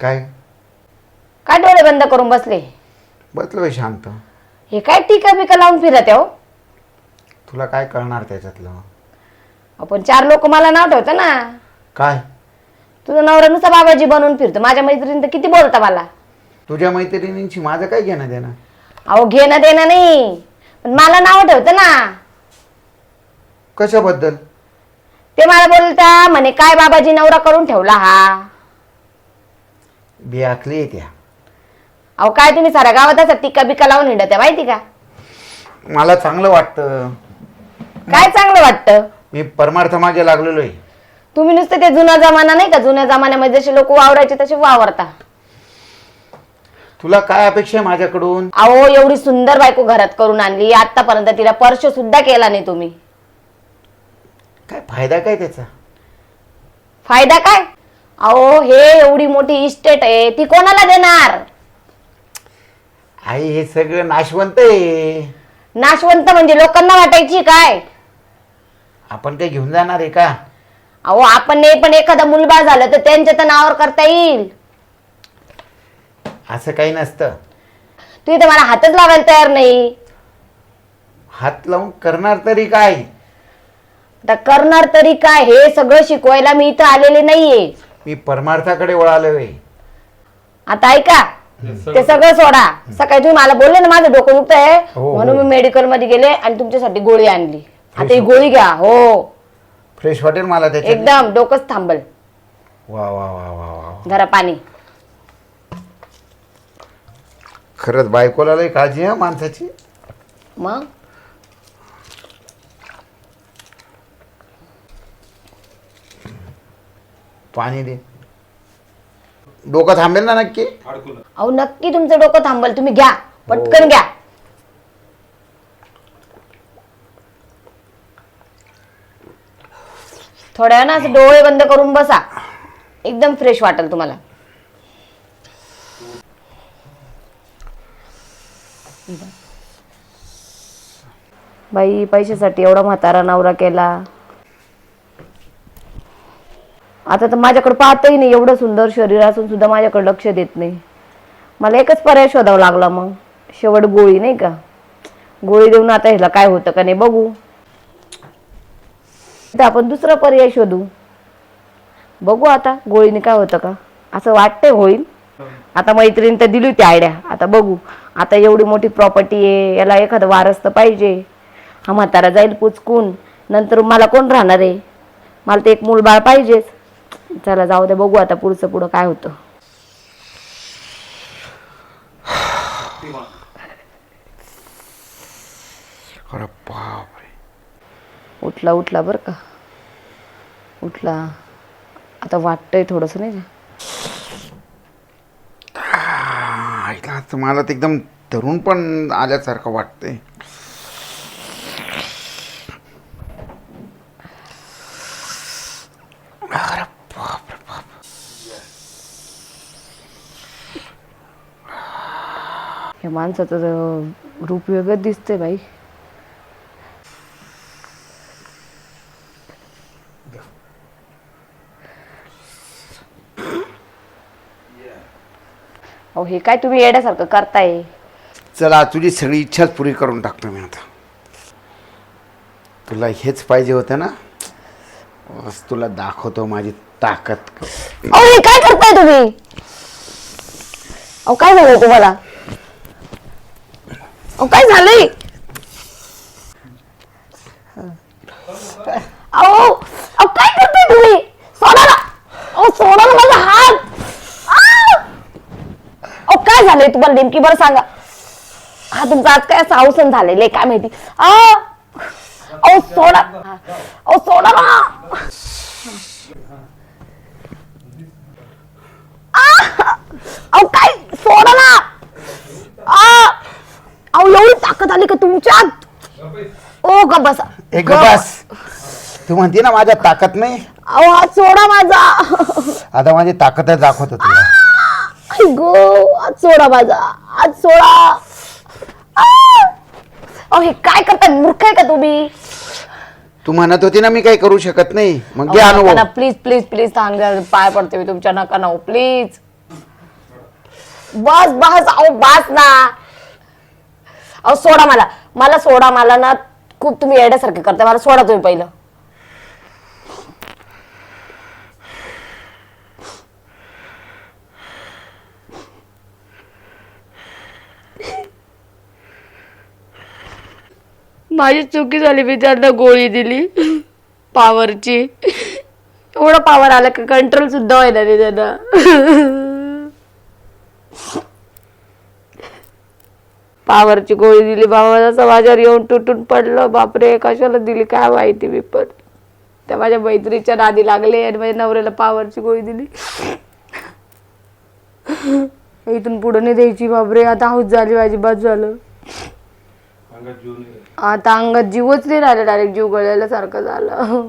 काय? काय डोळे बंद करून बसले? बसलो शांत. हे काय टीका बिका लावून फिरत आहे हो? तुला काय कळणार त्याच्यातलं? आपण चार लोक मला नाव ठेवतं ना. काय? तुझा नवरा नुसता बाबाजी बनवून फिरतो. माझ्या मैत्रिणी तर किती बोलता मला? तुझ्या मैत्रिणींची माझं काय घेणं देणं अहो घेणं देणं नाही. पण मला नाव ठेवतं ना. कशाबद्दल? ते मला बोलता म्हणे काय बाबाजी नवरा करून ठेवला हा? बियाकली आहे त्या. अहो काय तुम्ही साऱ्या गावात असं टिका बिका लावून हिंडत आहे माहिती का? मला चांगलं वाटतं. काय चांगलं वाटतं? मी परमार्थ मागे लागलेलो आहे तुम्ही नुसतं ते जुना जमाना नाही का? जुन्या जमान्यामध्ये जसे लोक वावरायचे तसे वावरता. तुला काय अपेक्षा आहे माझ्याकडून? अहो एवढी सुंदर बायको घरात करून आणली. आतापर्यंत तिला स्पर्श सुद्धा केला नाही तुम्ही. काय फायदा काय त्याचा? फायदा काय? अहो हे एवढी मोठी इस्टेट आहे ती कोणाला देणार? आई हे सगळं नाशवंत आहे. नाशवंत म्हणजे लोकांना वाटायची काय? आपण काय घेऊन जाणार आहे का? अहो आपण नाही पण एखादा मुलबाळ झालं तर त्यांच्या तर नावावर करता येईल. असं काही नसतं. तू इथे मला हातच लावायला तयार नाही. हात लावून करणार तरी काय? आता करणार तरी काय? हे सगळं शिकवायला मी इथं आलेले नाहीये. मी परमार्थाकडे वळालो आहे आता ऐका ते सगळं सोडा. सकाळी तुम्ही मला बोलले ना माझं डोकं दुखत आहे हो, म्हणून हो. मी मेडिकलमध्ये गेले आणि तुमच्यासाठी गोळी आणली. आता ही गोळी घ्या हो. फ्रेश वाटेल मला त्याच्यात. एकदम डोकंच थांबल. वा वा वा वा वा. जरा पाणी. खरंच बायकोला लई काळजी आहे माणसाची. मग? पाणी दे. डोकं थांबेल ना नक्की? अहो नक्की तुमचं डोकं थांबल तुम्ही घ्या. पटकन घ्या. थोड्या वेळानं असं डोळे बंद करून बसा. एकदम फ्रेश वाटेल तुम्हाला. बाई पैशासाठी एवढा म्हातारा नवरा केला. आता तर माझ्याकडे पाहतही नाही एवढं सुंदर शरीर असून सुद्धा माझ्याकडे लक्ष देत नाही. मला एकच पर्याय शोधावा लागला मग शेवट गोळी नाही का? गोळी देऊन आता ह्याला काय होतं का नाही बघू. तर आपण दुसरा पर्याय शोधू. बघू आता गोळीने काय होतं का? असं वाटतंय होईल. आता मैत्रीण तर दिली होती आयडिया. आता बघू. आता एवढी मोठी प्रॉपर्टी आहे याला एखादं वारस तर पाहिजे. हा म्हातारा जाईल पुचकून. नंतर मला कोण राहणार आहे? मला तर एक मूलबाळ पाहिजेच. चला जाऊ दे बघू आता पुढचं पुढं काय होतं. अरे बापरे. उठला उठला बरं का. उठला. आता वाटतंय थोडंसं नाही का? आज तर मला तर एकदम धरून पण आल्यासारखं वाटतंय. अरे बाप. माणसाचं रूप वेगळंच दिसतंय बाई. अहो हे काय तुम्ही येण्यासारखं करताय? चला तुझी सगळी इच्छाच पुरी करून टाकतो मी आता. तुला हेच पाहिजे होतं ना? बस तुला दाखवतो माझी ताकद. अहो हे काय करताय तुम्ही? अहो काय झालंय तुम्हाला? अहो काय झालंय अहो अहो काय करताय तुम्ही सोडा ना अहो सोडा ना माझा हात आ! अहो काय झालंय? तुम्हाला नेमकी बरं सांगा. हा तुमचा आज काय असं अवसन झालेलं आहे काय माहिती? आ! अहो सोडा. अहो सोडा ना. अहो काय? सोडा ना! अहो एवढी ताकद आली का तुमच्यात? ओ ग बसा. एक बस. तू म्हणते ना माझ्या ताकद नाही? अहो सोडा माझा. आता माझी ताकदच दाखवतो तुला. गो हात सोडा माझा. हात सोडा! अहो हे काय करता मूर्ख आहे का तुम्ही? तू म्हणत होती ना मी काही करू शकत नाही. मग घे अनुभव. प्लीज प्लीज प्लीज सांगा पाय पडते मी तुमच्या. नका ना प्लीज बस बस अहो बस ना. अहो सोडा मला. मला सोडा मला ना खूप तुम्ही येड्यासारखे करता मला सोडा तुम्ही पहिलं. माझी चुकी झाली मी त्यांना गोळी दिली. पावरची. एवढा पावर आला का कंट्रोल सुद्धा व्हायला नाही त्यांना. पावरची गोळी दिली बाबा जसं माझ्यावर येऊन तुटून पडलं. बापरे कशाला दिली काय माहिती मी पण. त्या माझ्या मैत्रीच्या नादी लागले आणि माझ्या नवऱ्याला पावरची गोळी दिली. इथून पुढे नाही द्यायची बापरे. आता हौस झाली माझी बाज झालं. आता अंगात जीवच नाही राहिला डायरेक्ट जीव गळायला सारखं झालं.